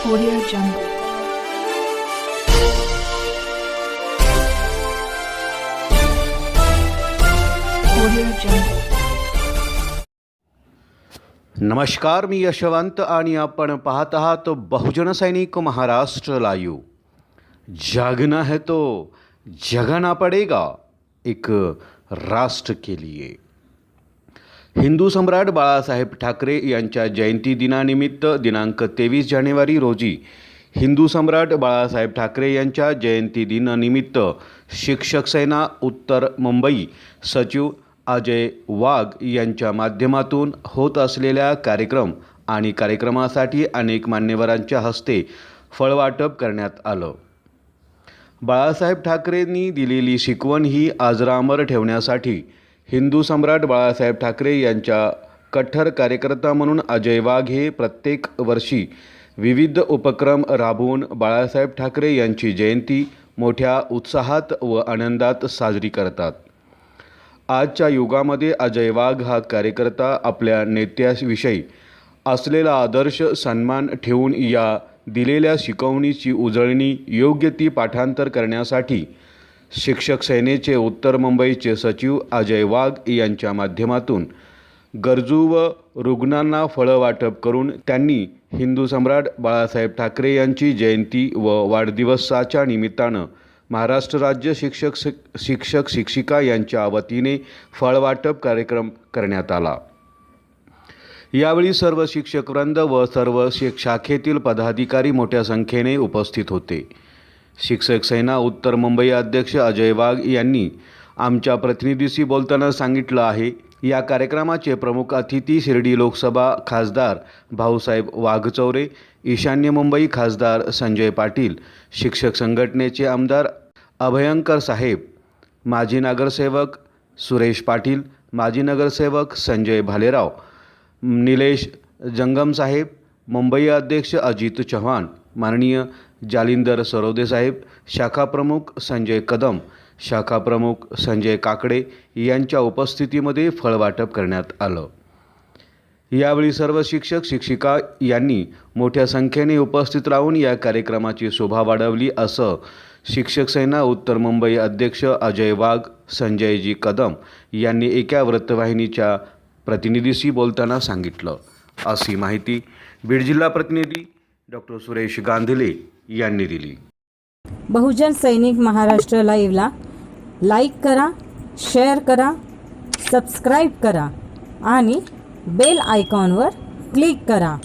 Audio Jungle. Audio Jungle. नमस्कार, मी यशवंत आणि आपण पाहत आहात बहुजन सैनिक महाराष्ट्र लाईव्ह जागना है तो जगाना पडेगा, एक राष्ट्र के लिए हिंदू सम्राट बाळासाहेब ठाकरे यांच्या जयंती दिनानिमित्त दिनांक तेवीस जानेवारी रोजी हिंदू सम्राट बाळासाहेब ठाकरे यांच्या जयंती दिनानिमित्त शिक्षक सेना उत्तर मुंबई सचिव अजय वाघ यांच्या माध्यमातून होत असलेल्या कार्यक्रम आणि कार्यक्रमासाठी अनेक मान्यवरांच्या हस्ते फळवाटप करण्यात आलं. बाळासाहेब ठाकरेंनी दिलेली शिकवण ही आजरामर ठेवण्यासाठी हिंदू सम्राट बाळासाहेब ठाकरे यांच्या कठ्ठर कार्यकर्ता म्हणून अजय वाघ हे प्रत्येक वर्षी विविध उपक्रम राबवून बाळासाहेब ठाकरे यांची जयंती मोठ्या उत्साहात व आनंदात साजरी करतात. आजच्या युगामध्ये अजय वाघ हा कार्यकर्ता आपल्या नेत्याविषयी असलेला आदर्श सन्मान ठेवून या दिलेल्या शिकवणीची उजळणी योग्य ती पाठांतर करण्यासाठी शिक्षक सेनेचे उत्तर मुंबईचे सचिव अजय वाघ यांच्या माध्यमातून गरजू व रुग्णांना फळं वाटप करून त्यांनी हिंदू सम्राट बाळासाहेब ठाकरे यांची जयंती व वाढदिवसाच्या निमित्तानं महाराष्ट्र राज्य शिक्षक शिक्षक शिक्षिका यांच्या वतीने फळवाटप कार्यक्रम करण्यात आला. यावेळी सर्व शिक्षकवृंद व सर्व शिक शाखेतील पदाधिकारी मोठ्या संख्येने उपस्थित होते. शिक्षक सेना उत्तर मुंबई अध्यक्ष अजय वाघ यांनी आमच्या प्रतिनिधीशी बोलताना सांगितलं आहे. या कार्यक्रमाचे प्रमुख अतिथी शिर्डी लोकसभा खासदार भाऊसाहेब वाघचौरे ईशान्य मुंबई खासदार संजय पाटील शिक्षक संघटनेचे आमदार अभयंकर साहेब माजी नगरसेवक सुरेश पाटील माजी नगरसेवक संजय भालेराव निलेश जंगमसाहेब मुंबई अध्यक्ष अजित चव्हाण माननीय जालिंदर सरोदे साहेब शाखा प्रमुख संजय कदम शाखा प्रमुख संजय काकडे यांच्या उपस्थितीमध्ये फळवाटप करण्यात आलं. यावेळी सर्व शिक्षक शिक्षिका यांनी मोठ्या संख्येने उपस्थित राहून या कार्यक्रमाची शोभा वाढवली असं शिक्षक सेना उत्तर मुंबई अध्यक्ष अजय वाघ संजयजी कदम यांनी एका वृत्तवाहिनीच्या प्रतिनिधीशी बोलताना सांगितलं. अशी माहिती बीड जिल्हा प्रतिनिधी डॉक्टर सुरेश गांधले यांनी दिली. बहुजन सैनिक महाराष्ट्र लाईव्हला लाईक करा शेअर करा सबस्क्राईब करा आणि बेल आयकॉनवर क्लिक करा.